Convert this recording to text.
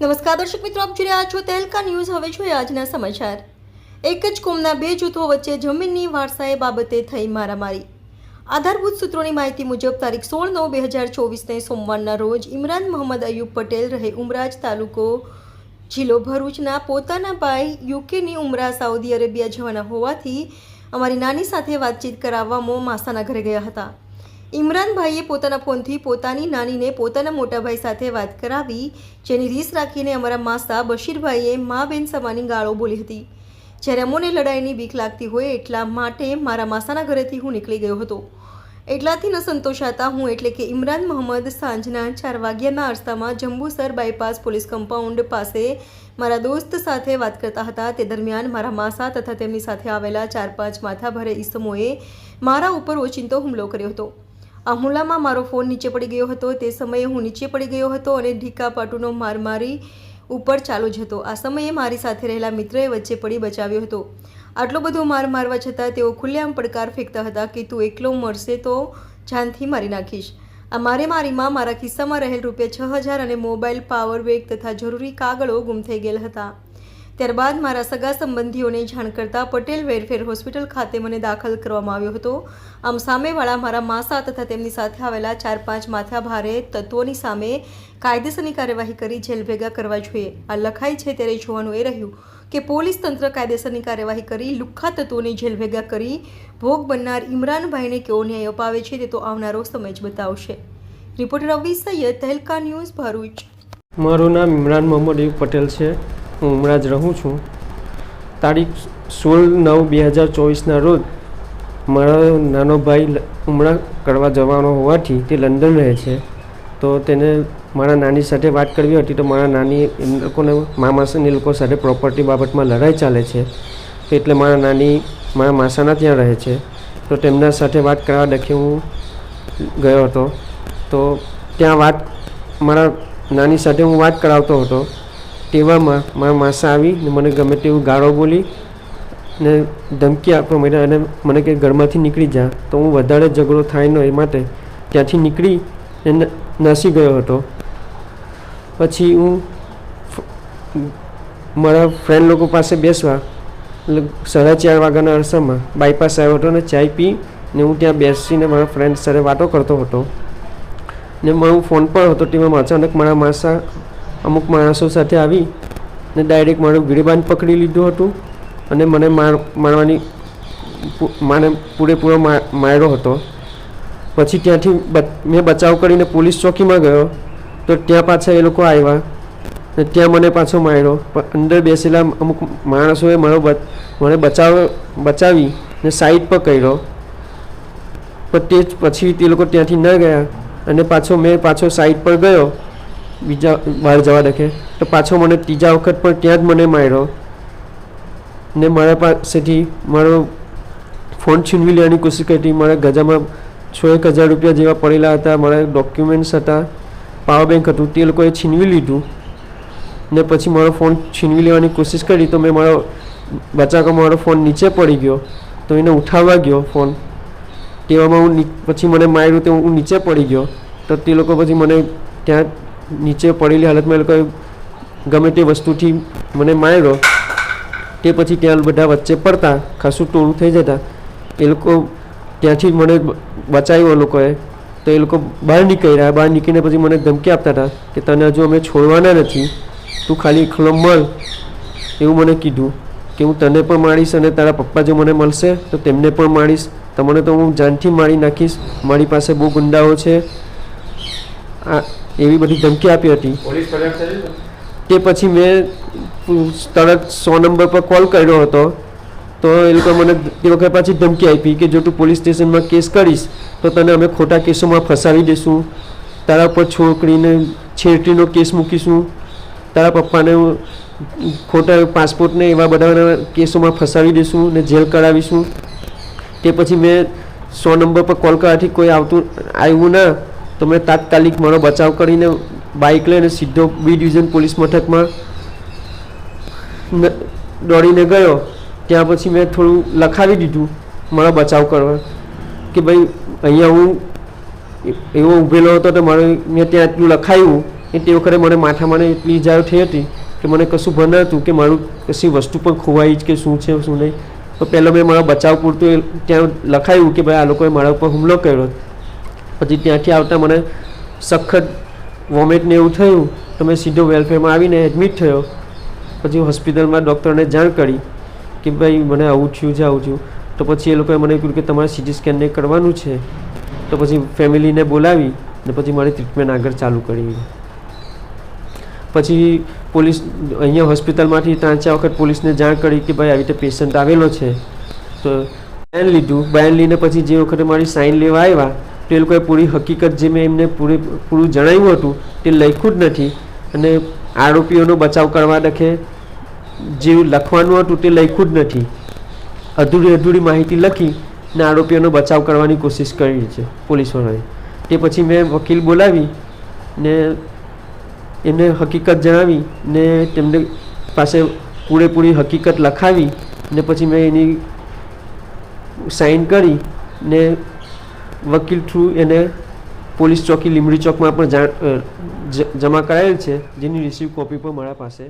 નમસ્કાર દર્શક મિત્રો, આપ જોઈ રહ્યા છો તહેલકા ન્યૂઝ. હવે જોઈએ આજના સમાચાર. એક જ કોમના બે જૂથો વચ્ચે જમીનની વારસાએ બાબતે થઈ મારામારી. આધારભૂત સૂત્રોની માહિતી મુજબ, તારીખ સોળ નવ બે હજાર ચોવીસને સોમવારના રોજ ઇમરાન મોહમ્મદ અયુબ પટેલ રહે ઉમરાજ તાલુકો જિલ્લો ભરૂચના પોતાના ભાઈ યુકેની ઉમરા સાઉદી અરેબિયા જવાના હોવાથી અમારી નાની સાથે વાતચીત કરાવવામાં માસાના ઘરે ગયા હતા. ઇમરાનભાઈએ પોતાના ફોનથી પોતાની નાનીને પોતાના મોટાભાઈ સાથે વાત કરાવી, જેની રીસ રાખીને અમારા માસા બશીરભાઈએ મા બેન સમાની ગાળો બોલી હતી. જ્યારે અમોને લડાઈની બીક લાગતી હોય એટલા માટે મારા માસાના ઘરેથી હું નીકળી ગયો હતો. એટલાથી ન સંતોષાતા હું એટલે કે ઇમરાન મોહમ્મદ સાંજના ચાર વાગ્યાના અરસામાં જંબુસર બાયપાસ પોલીસ કમ્પાઉન્ડ પાસે મારા દોસ્ત સાથે વાત કરતા હતા. તે દરમિયાન મારા માસા તથા તેમની સાથે આવેલા ચાર પાંચ માથાભારે ઈસમોએ મારા ઉપર ઓચિંતો હુમલો કર્યો હતો. આ હુમલામાં મારો ફોન નીચે પડી ગયો હતો. તે સમયે હું નીચે પડી ગયો હતો અને ઢીકા પાટુનો માર મારી ઉપર ચાલુ જ હતો. આ સમયે મારી સાથે રહેલા મિત્રએ વચ્ચે પડી બચાવ્યો હતો. આટલો બધો માર મારવા છતાં તેઓ ખુલ્લેઆમ પડકાર ફેંકતા હતા કે તું એકલો મરશે તો જાનથી મારી નાખીશ. આ મારે મારીમાં મારા ખિસ્સામાં રહેલ રૂપિયા છ હજાર અને મોબાઈલ પાવર બેગ તથા જરૂરી કાગળો ગુમ થઈ ગયેલ હતા. ત્યારબાદ મારા સગા સંબંધીઓને જાણ કરતાં પટેલ વેરફેર હોસ્પિટલ ખાતે મને દાખલ કરવામાં આવ્યો હતો. આમ સામેવાળા મારા માસા તથા તેમની સાથે આવેલા ચાર પાંચ માથા ભારે તત્વોની સામે કાયદેસરની કાર્યવાહી કરી જેલ ભેગા કરવા જોઈએ. આ લખાઈ છે ત્યારે જોવાનું એ રહ્યું કે પોલીસ તંત્ર કાયદેસરની કાર્યવાહી કરી લુખ્ખા તત્વોને જેલ ભેગા કરી ભોગ બનનાર ઇમરાનભાઈને કેવો ન્યાય અપાવે છે તે તો આવનારો સમય જ બતાવશે. Reporter Avi Sayed Tehelka news Bharuch. મારું નામ ઇમરાન મોહમ્મદ પટેલ છે. હું ઉમરાજ રહું છું. તારીખ સોળ નવ બે હજાર ચોવીસના રોજ મારો નાનો ભાઈ હમણાં કરવા જવાનો હોવાથી તે લંડન રહે છે. તો તેને મારા નાની સાથે વાત કરવી હતી તો મારા નાની એ લોકોને મા એ લોકો સાથે પ્રોપર્ટી બાબતમાં લડાઈ ચાલે છે. એટલે મારા નાની, મારા માસાના ત્યાં રહે છે. તો તેમના સાથે વાત કરવા દખી હું ગયો હતો. તો ત્યાં વાત, મારા નાની સાથે હું વાત કરાવતો હતો. તેવામાં મારા માસા આવી ને મને ગમે તેવું ગાળો બોલી ને ધમકી આપવા માંડ્યા અને મને કે ઘરમાંથી નીકળી જા. તો હું વધારે ઝઘડો થાય ન એ માટે ત્યાંથી નીકળી ને નાસી ગયો હતો. પછી હું મારા ફ્રેન્ડ લોકો પાસે બેસવા સાડા ચાર વાગ્યાના અરસામાં બાયપાસ આવ્યો હતો ને ચાય પી ને હું ત્યાં બેસીને મારા ફ્રેન્ડ સાથે વાતો કરતો હતો. ને મારો ફોન પર હતો, તેમાં અચાનક મારા માસા અમુક માણસો સાથે આવી ને ડાયરેક્ટ મારું ગીરીબાન પકડી લીધું હતું અને મને માર, મારવાની મને પૂરેપૂરો માર્યો હતો. પછી ત્યાંથી મેં બચાવ કરીને પોલીસ ચોકીમાં ગયો તો ત્યાં પાછા એ લોકો આવ્યા ને ત્યાં મને પાછો માર્યો. અંદર બેસેલા અમુક માણસોએ મારો મને બચાવ, બચાવી ને સાઈડ પર કર્યો. પણ તે પછી તે લોકો ત્યાંથી ન ગયા અને પાછો મેં પાછો સાઈડ પર ગયો. બીજા બહાર જવા દખે. તો પાછો મને ત્રીજા વખત પણ ત્યાં જ મને માર્યો. ને મારા પાસેથી મારો ફોન છીનવી લેવાની કોશિશ કરી. મારા ગજામાં છ એક હજાર રૂપિયા જેવા પડેલા હતા. મારા ડોક્યુમેન્ટ્સ હતા. પાવર બેંક હતું. તે લોકોએ છીનવી લીધું. ને પછી મારો ફોન છીનવી લેવાની કોશિશ કરી તો મેં મારો બચાવમાં મારો ફોન નીચે પડી ગયો. તો એને ઉઠાવવા ગયો ફોન. તેવામાં હું પછી મને માર્યું તો હું નીચે પડી ગયો. તો તે લોકો પછી મને ત્યાં નીચે પડેલી હાલતમાં એ લોકોએ ગમે તે વસ્તુથી મને માર્યો. તે પછી ત્યાં બધા વચ્ચે પડતા, ખાસું ટોળું થઈ જતા. એ લોકો ત્યાંથી મને બચાવ્યો લોકોએ. તો એ લોકો બહાર નીકળ્યા. બહાર નીકળીને પછી મને ધમકી આપતા હતા કે તને હજુ અમે છોડવાના નથી. તું ખાલી એકલો મળ. એવું મને કીધું કે હું તને પણ માણીશ અને તારા પપ્પા જો મને મળશે, તો તેમને પણ માણીશ તમને તો હું જાનથી મારી નાખીશ. મારી પાસે બહુ ગુંડાઓ છે. આ એવી બધી ધમકી આપી હતી. તે પછી મેં તરત સો નંબર પર કોલ કર્યો હતો. તો એ લોકો મને તે વખતે પાછી ધમકી આપી કે જો તું પોલીસ સ્ટેશનમાં કેસ કરીશ તો તને અમે ખોટા કેસોમાં ફસાવી દઈશું તારા પર છોકરીને છેડતીનો કેસ મૂકીશું. તારા પપ્પાને ખોટા પાસપોર્ટને એવા બધા કેસોમાં ફસાવી દઈશું ને જેલ કરાવીશું તે પછી મેં સો નંબર પર કોલ કરવાથી કોઈ આવતું આવ્યું ના. તો મેં તાત્કાલિક મારો બચાવ કરીને બાઇક લઈને સીધો બી ડિવિઝન પોલીસ મથકમાં દોડીને ગયો. ત્યાં પછી મેં થોડું લખાવી દીધું મારો બચાવ કરવા કે ભાઈ, અહીંયા હું એવો ઊભેલો હતો તો મારે મેં ત્યાં એટલું લખાયું એ તે વખતે મને માથામાં એટલી ઇજાઓ થઈ હતી કે મને કશું ભન હતું કે મારું કશી વસ્તુ પણ ખોવાઈ જ કે શું છે, શું નહીં. તો પહેલાં મેં મારા બચાવ પૂરતું ત્યાં લખાયું કે ભાઈ, આ લોકોએ મારા ઉપર હુમલો કર્યો. પછી ત્યાંથી આવતા મને સખત વોમિટને એવું થયું, તો મેં સીધો વેલફેરમાં આવીને એડમિટ થયો. પછી હોસ્પિટલમાં ડૉક્ટરને જાણ કરી કે ભાઈ મને આવું થયું છે, આવું થયું. તો પછી એ લોકોએ મને કહ્યું કે તમારે સીટી સ્કેનને કરવાનું છે. તો પછી ફેમિલીને બોલાવી ને પછી મારી ટ્રીટમેન્ટ આગળ ચાલુ કરી. પછી પોલીસ અહીંયા હોસ્પિટલમાંથી ત્રણ ચાર વખત પોલીસને જાણ કરી કે ભાઈ આવી રીતે પેશન્ટ આવેલો છે. તો બયાન લીધું. બયાન લઈને પછી જે વખતે મારી સાઇન લેવા આવ્યા તો એ લોકોએ પૂરી હકીકત જે મેં એમને પૂરે પૂરું જણાવ્યું હતું, તે લખ્યું જ નથી. અને આરોપીઓનો બચાવ કરવા દખે જે લખવાનું હતું તે લખ્યું જ નથી. અધૂરી અધૂરી માહિતી લખી ને આરોપીઓનો બચાવ કરવાની કોશિશ કરી છે પોલીસવાળાએ. તે પછી મેં વકીલ બોલાવી ને એમને હકીકત જણાવી ને તેમને પાસે પૂરેપૂરી હકીકત લખાવી ને પછી મેં એની સાઇન કરી ને વકીલ થ્રુ એને પોલીસ ચોકી લીમડી ચોકમાં પણ જાણ જમા કરાયેલ છે. જેની રિસીવ કોપી પણ મારા પાસે